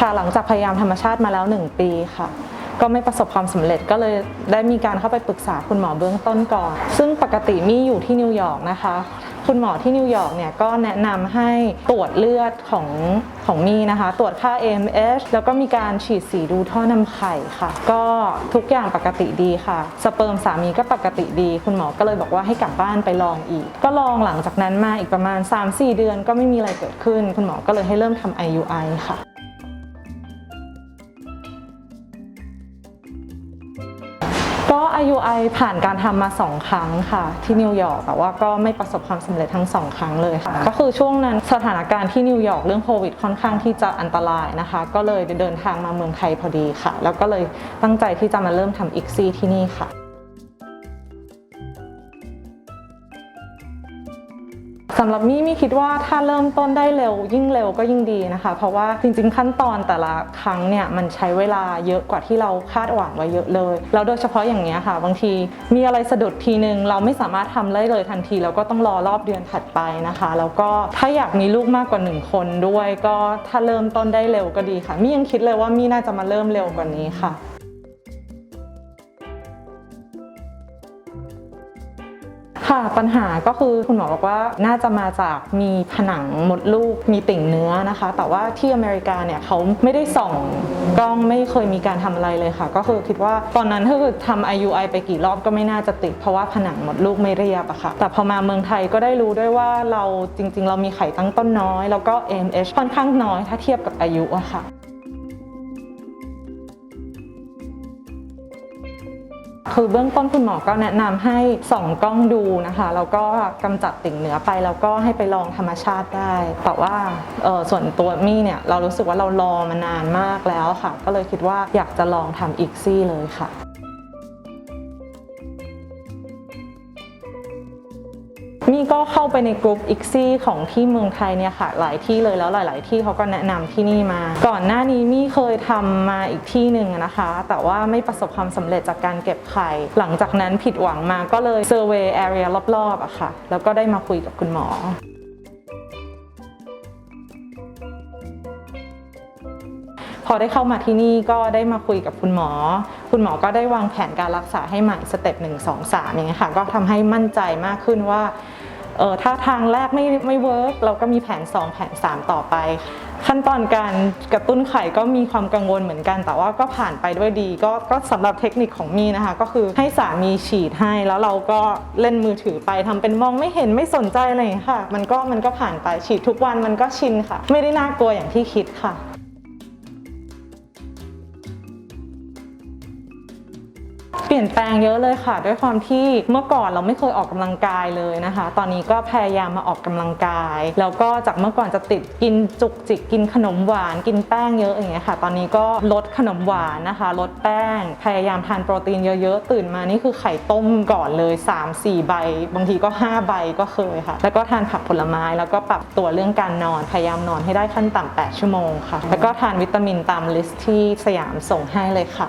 ค่ะหลังจากพยายามธรรมชาติมาแล้ว 1 ปีค่ะ ก็ไม่ประสบความสำเร็จก็เลยได้มีการเข้าไปปรึกษาคุณหมอเบื้องต้นก่อน ซึ่งปกติมี่อยู่ที่นิวยอร์กนะคะ คุณหมอที่นิวยอร์กเนี่ยก็แนะนำให้ตรวจเลือดของของมี่นะคะ ตรวจค่า AMH แล้วก็มีการฉีดสีดูท่อนำไข่ค่ะ ก็ทุกอย่างปกติดีค่ะ สเปิร์มสามีก็ปกติดี คุณหมอก็เลยบอกว่าให้กลับบ้านไปลองอีก ก็ลองหลังจากนั้นมาอีกประมาณ 3-4 เดือนก็ไม่มีอะไรเกิดขึ้น คุณหมอก็เลยให้เริ่มทำ IUI ค่ะ ก็ IUI ผ่านการทำมา 2 ครั้งค่ะ ที่นิวยอร์กแต่ว่าก็ไม่ประสบความสำเร็จทั้ง 2 ครั้งเลยค่ะ ก็คือช่วงนั้นสถานการณ์ที่นิวยอร์กเรื่องโควิดค่อนข้างที่จะอันตรายนะคะ ก็เลยเดินทางมาเมืองไทยพอดีค่ะ แล้วก็เลยตั้งใจที่จะมาเริ่มทำอีกซีที่นี่ค่ะ สำหรับมี่มี่คิดว่าถ้าเริ่มต้นได้เร็วยิ่งเร็วก็ยิ่งดีนะคะ เพราะว่าจริงๆขั้นตอนแต่ละครั้งเนี่ยมันใช้เวลาเยอะกว่าที่เราคาดหวังไว้เยอะเลย แล้วโดยเฉพาะอย่างเนี้ยค่ะ บางทีมีอะไรสะดุดทีนึง เราไม่สามารถทำได้เลยทันที แล้วก็ต้องรอรอบเดือนถัดไปนะคะ แล้วก็ถ้าอยากมีลูกมากกว่าหนึ่งคนด้วย ก็ถ้าเริ่มต้นได้เร็วก็ดีค่ะมี่ยังคิดเลยว่ามี่น่าจะมาเริ่มเร็วกว่านี้ค่ะ ค่ะปัญหาก็คือคุณหมอบอกว่าน่าจะมาจากมีผนังมดลูกมีติ่งเนื้อนะคะ แต่ว่าที่อเมริกาเนี่ยเขาไม่ได้ส่องกล้องไม่เคยมีการทำอะไรเลยค่ะ ก็คือคิดว่าตอนนั้นถ้าเกิดทำ IUI ไปกี่รอบก็ไม่น่าจะติด เพราะว่าผนังมดลูกไม่เรียบอะค่ะ แต่พอมาเมืองไทยก็ได้รู้ด้วยว่าเราจริง ๆ เรามีไข่ตั้งต้นน้อย แล้วก็ AMH ค่อนข้างน้อยถ้าเทียบกับอายุอะค่ะ คือเบื้องต้นคุณหมอก็แนะนำให้ส่องกล้องดูนะคะแล้วก็กำจัดติ่งเนื้อไปแล้วก็ให้ไปลองธรรมชาติได้ แต่ว่าส่วนตัวมี่เนี่ยเรารู้สึกว่าเรารอมานานมากแล้วค่ะ ก็เลยคิดว่าอยากจะลองทำอีกซี่เลยค่ะ มี่ก็เข้าไปในกลุ่มอีกซี่ของที่เมืองไทยเนี่ยค่ะ หลายที่เลยแล้วหลาย ๆ ที่เขาก็แนะนำที่นี่มา ก่อนหน้านี้มี่เคยทำมาอีกที่หนึ่งนะคะ แต่ว่าไม่ประสบความสำเร็จจากการเก็บไข่หลังจากนั้นผิดหวังมาก็เลยเซอร์เวย์แอเรียรอบๆอะค่ะ แล้วก็ได้มาคุยกับคุณหมอพอได้เข้ามาที่นี่ก็ได้มาคุยกับคุณหมอ คุณหมอก็ได้วางแผนการรักษาให้ใหม่สเต็ปหนึ่งสองสามอย่างเงี้ยค่ะ ก็ทำให้มั่นใจมากขึ้นว่า เออถ้าทางแรกไม่ไม่เวิร์กเราก็มีแผน 2 แผน 3 ต่อไป ขั้นตอนการกระตุ้นไข่ก็มีความกังวลเหมือนกัน แต่ว่าก็ผ่านไปด้วยดี ก็ก็สำหรับเทคนิคของมีนะคะ ก็คือให้สามีฉีดให้แล้วเราก็เล่นมือถือไปทำเป็นมองไม่เห็นไม่สนใจอะไรอย่างเงี้ยค่ะ มันก็มันก็ผ่านไปฉีดทุกวันมันก็ชินค่ะ ไม่ได้น่ากลัวอย่างที่คิดค่ะ เปลี่ยนแปลงเยอะเลยค่ะ ด้วยความที่เมื่อก่อนเราไม่เคยออกกำลังกายเลยนะคะ ตอนนี้ก็พยายามมาออกกำลังกาย แล้วก็จากเมื่อก่อนจะติดกินจุกจิกกินขนมหวานกินแป้งเยอะอย่างเงี้ยค่ะ ตอนนี้ก็ลดขนมหวานนะคะ ลดแป้ง พยายามทานโปรตีนเยอะๆ ตื่นมานี่คือไข่ต้มก่อนเลย 3-4 ใบ บางทีก็ 5 ใบก็เคยค่ะ แล้วก็ทานผักผลไม้แล้วก็ปรับตัวเรื่องการนอน พยายามนอนให้ได้ขั้นต่ำ8ชั่วโมงค่ะ แล้วก็ทานวิตามินตามลิสต์ที่สยามส่งให้เลยค่ะ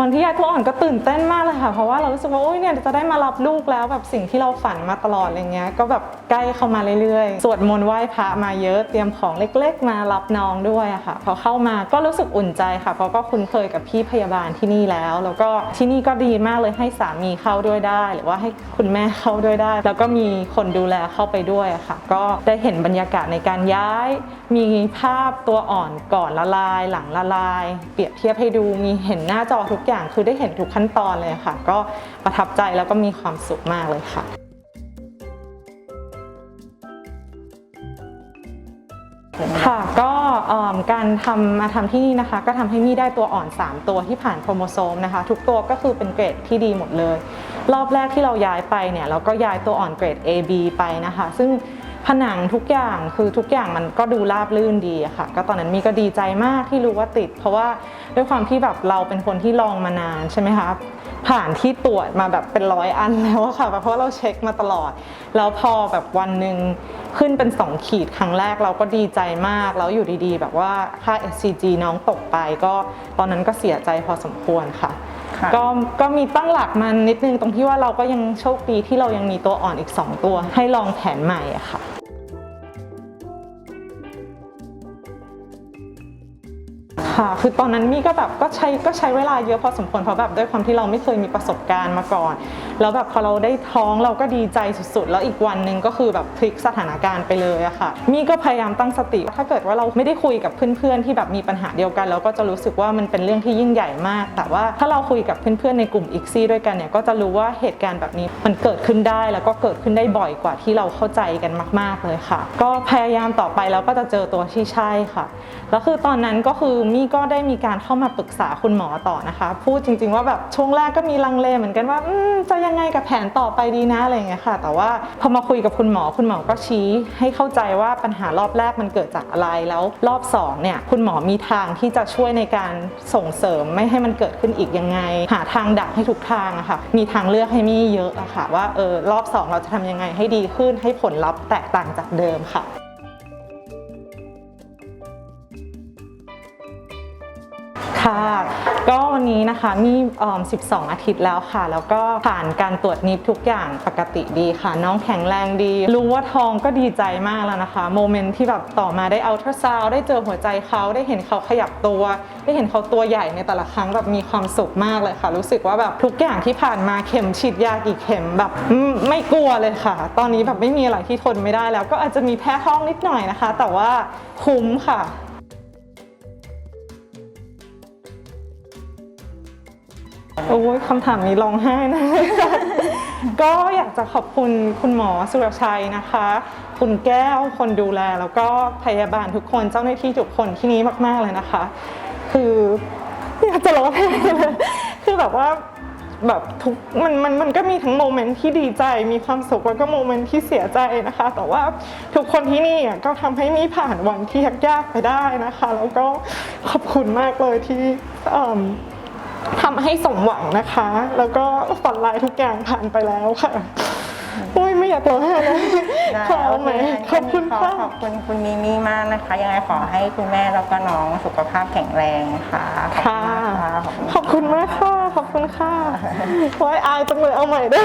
วันที่ยายตัวอ่อนก็ตื่นเต้นมากเลยค่ะ เพราะว่าเรารู้สึกว่าโอ้ยเนี่ยจะได้มารับลูกแล้วแบบสิ่งที่เราฝันมาตลอดอะไรเงี้ยก็แบบ ใกล้เข้ามาเรื่อยๆ สวดมนต์ไหว้พระมาเยอะ เตรียมของเล็กๆ มารับน้องด้วยค่ะ พอเข้ามาก็รู้สึกอุ่นใจค่ะ เพราะก็คุ้นเคยกับพี่พยาบาลที่นี่แล้ว แล้วก็ที่นี่ก็ดีมากเลยให้สามีเข้าด้วยได้ หรือว่าให้คุณแม่เข้าด้วยได้ แล้วก็มีคนดูแลเข้าไปด้วยค่ะ ก็ได้เห็นบรรยากาศในการย้าย มีภาพตัวอ่อนก่อนละลาย หลังละลาย เปรียบเทียบให้ดูมีเห็นหน้าจอทุกอย่างคือได้เห็นทุกขั้นตอนเลยค่ะ ก็ประทับใจแล้วก็มีความสุขมากเลยค่ะ ค่ะก็การทำมาทำที่นี่นะคะ ก็ทำให้มี่ได้ตัวอ่อน 3 ตัวที่ผ่านโครโมโซมนะคะ ทุกตัวก็คือเป็นเกรดที่ดีหมดเลย รอบแรกที่เราย้ายไปเนี่ยเราก็ย้ายตัวอ่อนเกรด AB ไปนะคะ ซึ่ง ผนังทุกอย่างคือทุกอย่างมันก็ดูราบลื่นดีอะค่ะ ก็ตอนนั้นมีก็ดีใจมากที่รู้ว่าติด เพราะว่าด้วยความที่แบบเราเป็นคนที่ลองมานานใช่ไหมคะผ่านที่ตรวจมาแบบเป็นร้อยอันแล้วค่ะ เพราะว่าเราเช็คมาตลอด แล้วพอแบบวันหนึ่งขึ้นเป็น 2 ขีดครั้งแรกเราก็ดีใจมาก แล้วอยู่ดีๆ แบบว่าค่า SCG น้องตกไปก็ตอนนั้นก็เสียใจพอสมควรค่ะ ก็ก็มีตั้งหลักมันนิดนึงตรงที่ว่าเราก็ยังโชคดีที่เรายังมีตัวอ่อนอีก 2 ตัว ให้ลองแผนใหม่อะค่ะค่ะ คือตอนนั้นมี่ก็แบบก็ใช้ก็ใช้เวลาเยอะพอสมควรเพราะแบบด้วยความที่เราไม่เคยมีประสบการณ์มาก่อนแล้วแบบพอเราได้ท้องเราก็ดีใจสุดๆ แล้วอีกวันหนึ่งก็คือแบบพลิกสถานการณ์ไปเลยอะค่ะมี่ก็พยายามตั้งสติ ถ้าเกิดว่าเราไม่ได้คุยกับเพื่อนๆ ที่แบบมีปัญหาเดียวกัน เราก็จะรู้สึกว่ามันเป็นเรื่องที่ยิ่งใหญ่มาก แต่ว่าถ้าเราคุยกับเพื่อนๆในกลุ่มอีกซี่ด้วยกันเนี่ยก็จะรู้ว่าเหตุการณ์แบบนี้มันเกิดขึ้นได้แล้วก็เกิดขึ้นได้บ่อยกว่าที่เราเข้าใจกันมาก ๆเลยค่ะ ก็พยายามต่อไปแล้วก็จะเจอตัวที่ใช่ค่ะแล้วคือตอนนั้นก็คือมี่ก็ได้มีการเข้ามาปรึกษาคุณหมอต่อนะคะ พูดจริง ๆว่าแบบช่วงแรกก็มีลังเลเหมือนกันว่าจะยังไงกับแผนต่อไปดีนะอะไรเงี้ยค่ะ แต่ว่าพอมาคุยกับคุณหมอคุณหมอก็ชี้ ให้เข้าใจว่าปัญหารอบแรกมันเกิดจากอะไรแล้วรอบสองเนี่ยคุณหมอมีทางที่จะช่วยในการส่งเสริมไม่ให้มันเกิดขึ้นอีกยังไง หาทางดักให้ทุกทางอะค่ะมีทางเลือกให้มี่เยอะอะค่ะว่าเออรอบสองเราจะทำยังไงให้ดีขึ้นให้ผลลัพธ์แตกต่างจากเดิมค่ะค่ะ ก็วันนี้นะคะมีเอิ่ม12 อาทิตย์แล้วค่ะ แล้วก็ผ่านการตรวจนิดทุกอย่างปกติดีค่ะ น้องแข็งแรงดี รู้ว่าท้องก็ดีใจมากแล้วนะคะ โมเมนต์ที่แบบต่อมาได้อัลตราซาวได้เจอหัวใจเขาได้เห็นเขาขยับตัว ได้เห็นเขาตัวใหญ่ในแต่ละครั้งแบบมีความสุขมากเลยค่ะ รู้สึกว่าแบบทุกอย่างที่ผ่านมาเข็มฉีดยากี่เข็มแบบไม่กลัวเลยค่ะ ตอนนี้แบบไม่มีอะไรที่ทนไม่ได้แล้ว ก็อาจจะมีแพ้ท้องนิดหน่อยนะคะ แต่ว่าคุ้มค่ะ โอ้ยคำถามนี้ร้องไห้นะ ก็อยากจะขอบคุณคุณหมอสุรชัยนะคะ คุณแก้วคนดูแล แล้วก็พยาบาลทุกคนเจ้าหน้าที่ทุกคนที่นี้มาก ๆ เลยนะคะ คืออยากจะร้องไห้เลยคือแบบว่าแบบทุกมันมันมันก็มีทั้งโมเมนต์ที่ดีใจมีความสุขแล้วก็โมเมนต์ที่เสียใจนะคะ แต่ว่าทุกคนที่นี่อะก็ทำให้มีผ่านวันที่ยากๆไปได้นะคะ แล้วก็ขอบคุณมากเลยที่ ทำให้สมหวังนะคะ แล้วก็ฝันร้ายทุกอย่างผ่านไปแล้วค่ะ โอ้ยไม่อยากร้องไห้เลยได้ขอไหมขอบคุณขอค่ะขอบคุณคุณมิมี่มากนะคะ ยังไงขอให้คุณแม่แล้วก็น้องสุขภาพแข็งแรงค่ะขอบค่ะณมากค่ะ ขอบคุณมากค่ะ ขอบคุณค่ะโอ้ยอายจังเลยเอาใหม่ได้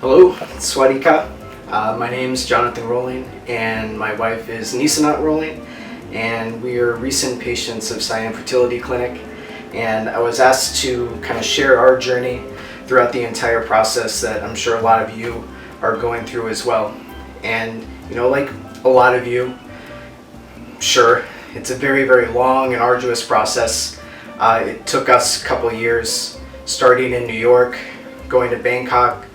Hello, Swadika. Uh, my name is Jonathan Rowling, and my wife is Nisanat Rowling, and we are recent patients of Cyan Fertility Clinic. And I was asked to kind of share our journey throughout the entire process that I'm sure a lot of you are going through as well. And you know, like a lot of you, sure, it's a very, very long and arduous process. Uh, it took us a couple years, starting in New York, going to Bangkok,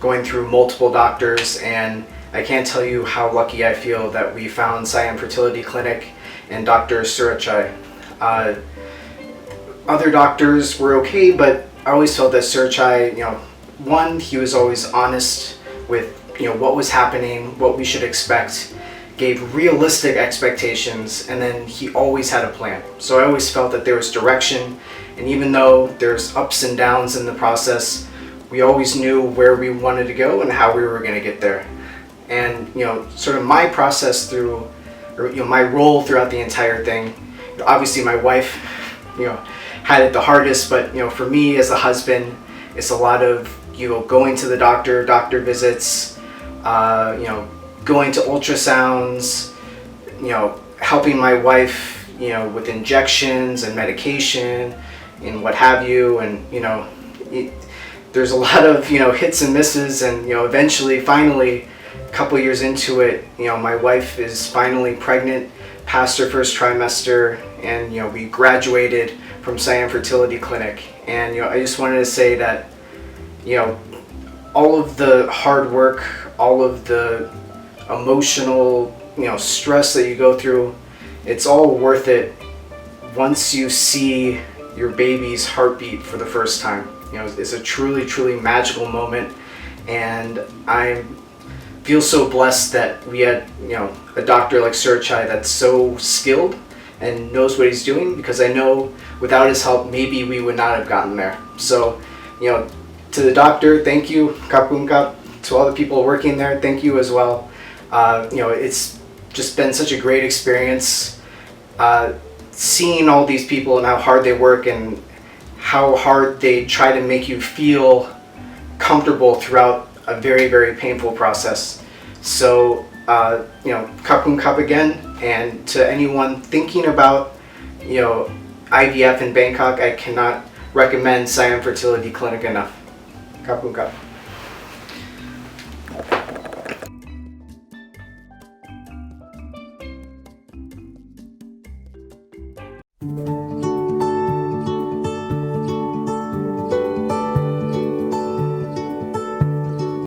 going through multiple doctors, and I can't tell you how lucky I feel that we found Siam Fertility Clinic and Dr. Surachai. Uh, other doctors were okay, but I always felt that Surachai, you know, one, he was always honest with, you know, what was happening, what we should expect, gave realistic expectations, and then he always had a plan. So I always felt that there was direction, and even though there's ups and downs in the process, we always knew where we wanted to go and how we were going to get there. And you know, sort of my process through, or you know, my role throughout the entire thing. Obviously, my wife, you know, had it the hardest, but you know, for me as a husband, it's a lot of you know going to the doctor, doctor visits, uh, you know, going to ultrasounds, you know, helping my wife, you know, with injections and medication and what have you, and you know, it, there's a lot of you know hits and misses, and you know, eventually, finally, a couple years into it, you know, my wife is finally pregnant, past her first trimester, and you know, we graduated from Siam Fertility Clinic, and you know, I just wanted to say that, you know, all of the hard work, all of the emotional, you know, stress that you go through, it's all worth it once you see your baby's heartbeat for the first time. You know, it's a truly, truly magical moment, and I feel so blessed that we had, you know, a doctor like Surchai that's so skilled and knows what he's doing because I know without his help, maybe we would not have gotten there. So, you know, to the doctor, thank you, Kapungkap. To all the people working there, thank you as well. Uh, you know, it's just been such a great experience. Uh, seeing all these people and how hard they work and how hard they try to make you feel comfortable throughout a very, very painful process. So, uh, you know, kapun kap again. And to anyone thinking about, you know, IVF in Bangkok, I cannot recommend Siam Fertility Clinic enough. Kapun kap.